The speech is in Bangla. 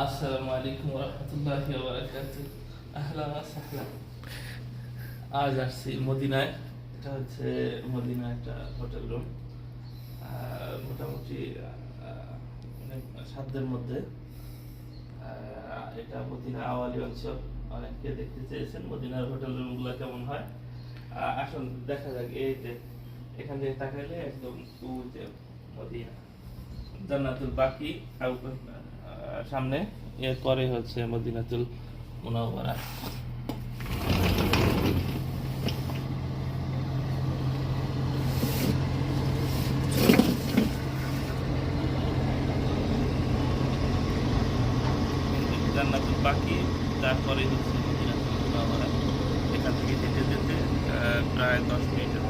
আসসালামু আলাইকুম রহমতুল্লাহি আহলা সাহলা আজ আসছি মদিনায়। এটা হচ্ছে মদিনা একটা হোটেল রুম মোটামুটি সাধ্যের মধ্যে। এটা মদিনা আওয়ালি অঞ্চল। অনেকে দেখতে চেয়েছেন মদিনার হোটেল রুমগুলো কেমন হয়। আসুন, দেখা যাক। এই যে, এখান থেকে তাকাইলে একদম যে মদিনা। জান্নাতুল বাকি সামনে। এরপরে হচ্ছে মদিনাতুল মুনাওয়ারা। বাকি, তারপরে হচ্ছে মদিনাতুল মুনাওয়ারা। এখান থেকে যেতে যেতে প্রায় দশ মিনিটের